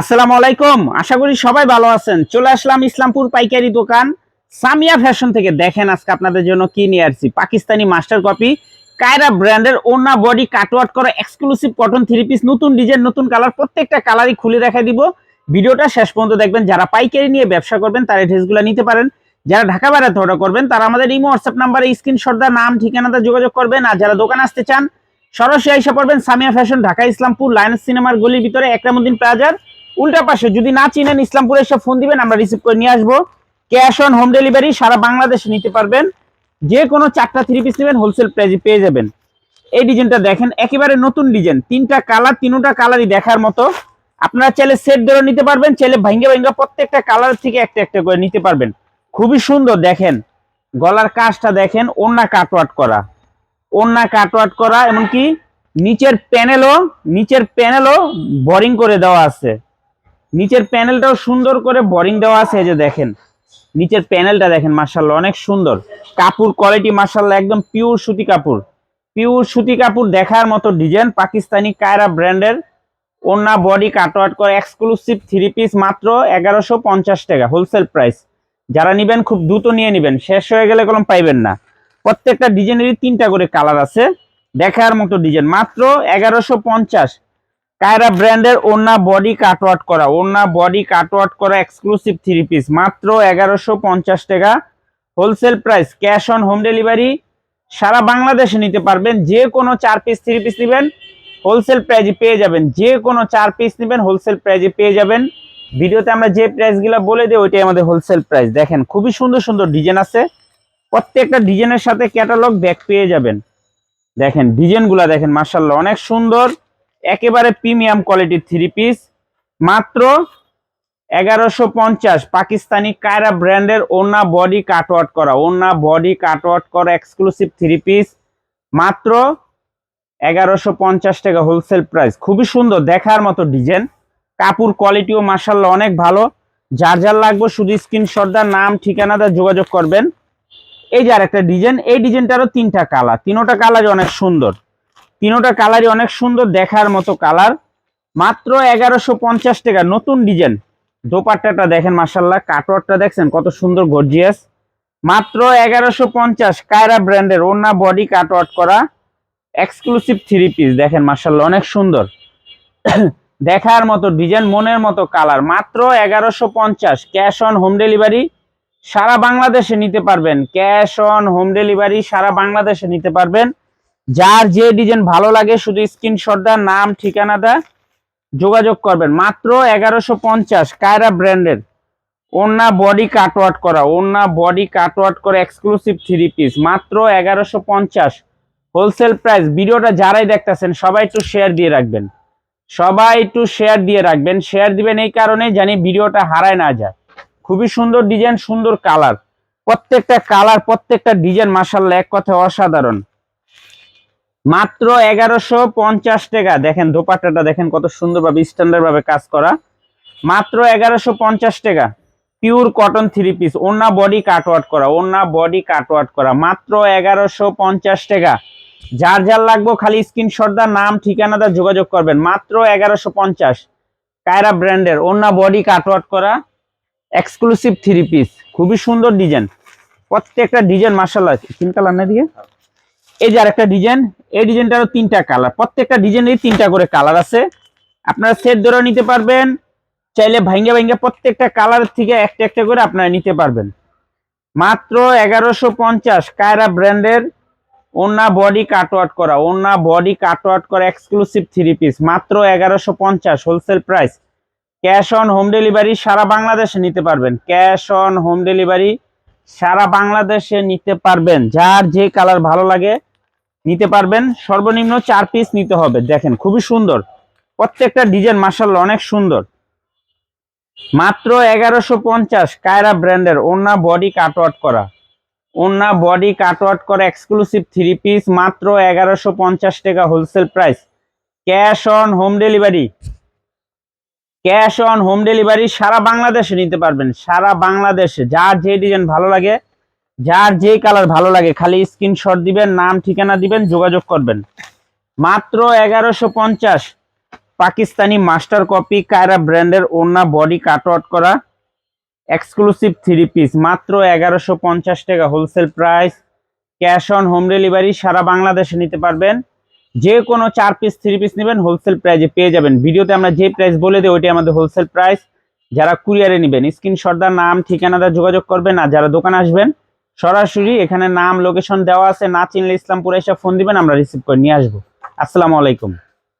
আসসালামু আলাইকুম। আশা করি সবাই ভালো আছেন। চলে আসলাম ইসলামপুর পাইকারি দোকান। সামিয়া ফ্যাশন থেকে দেখেন আজকে আপনাদের জন্য কি নিয়ে আসছি। Pakistani master copy. কায়রা ব্র্যান্ডের ওনা বডি কাটওয়ার্ট করা এক্সক্লুসিভ কটন থ্রি পিস নতুন ডিজাইন নতুন কালার প্রত্যেকটা কালারই খুলে দেখা দিব। ভিডিওটা শেষ পর্যন্ত দেখবেন। যারা পাইকারি নিয়ে ব্যবসা করবেন, তারা ড্রেসগুলো নিতে পারেন। যারা ঢাকা বেড়াতে অর্ডার করবেন, তারা আমাদের ইমো হোয়াটসঅ্যাপ নাম্বারে স্ক্রিনশট দা নাম, ঠিকানাতে যোগাযোগ করবেন। আর যারা দোকান আসতে চান, সরাসরি এসে পড়বেন সামিয়া ফ্যাশন, ঢাকা ইসলামপুর, লায়ন্স সিনেমার গলির ভিতরে একরামুদ্দিন প্লাজার। উল্টা পাশে যদি না চিনেন ইসলামপুরে এসে ফোন দিবেন, আমরা রিসিভ করে নিয়ে আসব। ক্যাশ অন হোম ডেলিভারি সারা বাংলাদেশে নিতে পারবেন। যে কোনো চারটা থ্রি পিস নেবেন হোলসেল প্রাইজে পেয়ে যাবেন। এই ডিজাইনটা দেখেন, একেবারে নতুন ডিজাইন তিনটা কালার তিনটা কালারই দেখার মতো। আপনারা চাইলে সেট ধরে নিতে পারবেন, চাইলে ভাঙ্গে ভাঙ্গে প্রত্যেকটা কালার থেকে একটা একটা করে নিতে পারবেন। খুবই সুন্দর দেখেন। গলার কাজটা দেখেন ওন্না কাটওয়াট করা। ওন্না কাটওয়াট করা, এমনকি নিচের প্যানেলও নিচের প্যানেলও বোরিং করে দেওয়া আছে। নিচের প্যানেলটাও সুন্দর করে বোরিং দেওয়া আছে, এই যে দেখেন। নিচের প্যানেলটা দেখেন মার্শাল্লাহ অনেক সুন্দর। কাপড় কোয়ালিটি মার্শাল্লাহ একদম পিওর সুতি কাপড়। পিওর সুতি কাপড় দেখার মতো ডিজাইন পাকিস্তানি কায়রা ব্র্যান্ডের ওন্না বডি কাটওয়াট করে এক্সক্লুসিভ থ্রি পিস মাত্র এগারোশো পঞ্চাশ টাকা হোলসেল প্রাইস যারা নিবেন, খুব দ্রুত নিয়ে নিবেন। শেষ হয়ে গেলে কলম পাইবেন না। প্রত্যেকটা ডিজাইনেরই তিনটা করে কালার আছে। দেখার মতো ডিজাইন মাত্র এগারোশো পঞ্চাশ। কায়রা ব্র্যান্ডের ওন্না বডি কাটওয়াট করা। ওন্না বডি কাটওয়াট করা এক্সক্লুসিভ থ্রি পিস মাত্র এগারোশো পঞ্চাশ টাকা। Wholesale price cash on home delivery সারা বাংলাদেশে নিতে পারবেন। যে কোনো চার পিস থ্রি পিস নেবেন। হোলসেল প্রাইজে পেয়ে যাবেন। যে কোনো চার পিস নেবেন হোলসেল প্রাইজে পেয়ে যাবেন। ভিডিওতে আমরা যে প্রাইসগুলো বলে দিই, ওইটাই আমাদের হোলসেল প্রাইস দেখেন, খুবই সুন্দর সুন্দর ডিজাইন আছে। প্রত্যেকটা ডিজাইনের সাথে ক্যাটালগ ব্যাগ পেয়ে যাবেন। দেখেন ডিজাইনগুলো দেখেন মার্শাল্লাহ অনেক সুন্দর। একেবারে প্রিমিয়াম কোয়ালিটির থ্রি পিস। মাত্র এগারোশো পঞ্চাশ পাকিস্তানি কায়রা ব্র্যান্ডের ওনা বডি কাট কাটওয়াট করা। ওনা বডি কাট কাটওয়াট করা এক্সক্লুসিভ থ্রি পিস। মাত্র এগারোশো পঞ্চাশ টাকা হোলসেল প্রাইস খুবই সুন্দর, দেখার মতো ডিজাইন কাপড় কোয়ালিটিও মার্শাল্লাহ অনেক ভালো। যার যার লাগবে শুধু স্ক্রিনশট দা নাম, ঠিকানা দা যোগাযোগ করবেন। এই যে আর একটা ডিজাইন এই ডিজাইনটারও তিনটা কালার তিনোটা কালারই অনেক সুন্দর। তিনোটা কালারই অনেক সুন্দর দেখার মতো কালার। মাত্র এগারোশো পঞ্চাশ টাকা। নতুন ডিজাইন। দোপাট্টাটা দেখেন মাসাল্লাহ কাটওয়ারটা দেখছেন, কত সুন্দর, গর্জিয়াস। মাত্র এগারোশো পঞ্চাশ। কায়রা ব্র্যান্ডের ওনা বডি কাটওয়ার্ট করা। এক্সক্লুসিভ থ্রি পিস দেখেন মার্শাল্লাহ অনেক সুন্দর। দেখার মতো ডিজাইন, মনের মতো কালার। মাত্র এগারোশো পঞ্চাশ। ক্যাশ অন হোম ডেলিভারি সারা বাংলাদেশে নিতে পারবেন। ক্যাশ অন হোম ডেলিভারি সারা বাংলাদেশে নিতে পারবেন। যার যে ডিজাইন ভালো লাগে, শুধু স্ক্রিনশট দা নাম, ঠিকানা দা যোগাযোগ করবেন। মাত্র এগারোশো পঞ্চাশ, কায়রা ব্র্যান্ডের ওন্না বডি কাটওয়াট করা ওন্না বডি কাটওয়াট করা এক্সক্লুসিভ থ্রি পিস মাত্র এগারোশো পঞ্চাশ। হোলসেল প্রাইস ভিডিওটা যারাই দেখতেছেন, সবাই একটু শেয়ার দিয়ে রাখবেন। সবাই একটু শেয়ার দিয়ে রাখবেন। শেয়ার দিবেন এই কারণে জানি ভিডিওটা হারায় না যায়। খুবই সুন্দর ডিজাইন সুন্দর কালার প্রত্যেকটা কালার প্রত্যেকটা ডিজাইন মাসাল্লাহ এক কথা অসাধারণ। মাত্র এগারোশো পঞ্চাশ টাকা। দেখেন, দোপাট্টাটা দেখেন কত সুন্দরভাবে স্ট্যান্ডার্ড ভাবে কাজ করা। মাত্র এগারোশো পঞ্চাশ টাকা। পিওর কটন থ্রি পিস ওনা বডি কাটওয়ার্ট করা ওনা বডি কাটওয়ার্ট করা। মাত্র এগারোশো পঞ্চাশ টাকা। যার যার লাগবো খালি স্ক্রিনশট দা নাম, ঠিকানা দা যোগাযোগ করবেন। মাত্র এগারোশো পঞ্চাশ। কায়রা ব্র্যান্ডের ওনা বডি কাটওয়ার্ট করা এক্সক্লুসিভ থ্রি পিস খুবই সুন্দর ডিজাইন প্রত্যেকটা ডিজাইন মার্শাল্লাহ তিন কালার না দিয়ে? এই যে আরেকটা ডিজাইন, এই ডিজাইনটারও তিনটা কালার প্রত্যেকটা ডিজাইনেরই তিনটা করে কালার আছে। আপনারা সেট ধরে নিতে পারবেন, চাইলে ভাঙ্গে ভাঙ্গে প্রত্যেকটা কালার থেকে একটা একটা করে আপনারা নিতে পারবেন। মাত্র এগারোশো পঞ্চাশ কায়রা ব্র্যান্ডের ওনা বডি কাটওয়াট করা ওনা বডি কাটওয়াট করা এক্সক্লুসিভ থ্রি পিস মাত্র এগারোশো পঞ্চাশ wholesale price cash on home delivery সারা বাংলাদেশে নিতে পারবেন। ক্যাশ অন হোম ডেলিভারি সারা বাংলাদেশে নিতে পারবেন। যার যে কালার ভালো লাগে, নিতে পারবেন। সর্বনিম্ন চার পিস নিতে হবে। দেখেন, খুবই সুন্দর। প্রত্যেকটা ডিজাইন মার্শাল অনেক সুন্দর। মাত্র এগারোশো পঞ্চাশ কায়রা ব্র্যান্ডের ওনা বডি কাট কাটওয়াট করা। ওনা বডি কাট কাটওয়াট করা এক্সক্লুসিভ থ্রি পিস মাত্র এগারোশো পঞ্চাশ টাকা wholesale price cash on home delivery cash on home delivery সারা বাংলাদেশে নিতে পারবেন। সারা বাংলাদেশে। যার যে ডিজাইন ভালো লাগে, যার যে কালার ভালো লাগে, খালি স্ক্রিনশট দিবেন, নাম, ঠিকানা দিবেন, যোগাযোগ করবেন। মাত্র এগারোশো পঞ্চাশ পাকিস্তানি মাস্টার কপি কায়রা ব্র্যান্ডের ওড়না, বডি কাটওয়ার্ট করা এক্সক্লুসিভ থ্রি পিস মাত্র এগারোশো পঞ্চাশ টাকা wholesale price cash on home delivery সারা বাংলাদেশে নিতে পারবেন। যে কোনো চার পিস থ্রি পিস নেবেন হোলসেল প্রাইজে পেয়ে যাবেন। ভিডিওতে আমরা যে প্রাইস বলে দিই, ওইটাই আমাদের হোলসেল প্রাইস যারা কুরিয়ারে নেবেন স্ক্রিনশটদার নাম ঠিকানাদার যোগাযোগ করবেন, আর যারা দোকানে আসবেন, সরাসরি এখানে নাম লোকেশন দেওয়া আছে, না চিনলে ইসলামপুরে এসে ফোন দিবেন, আমরা রিসিভ করে নিয়ে আসব। আসসালামু আলাইকুম।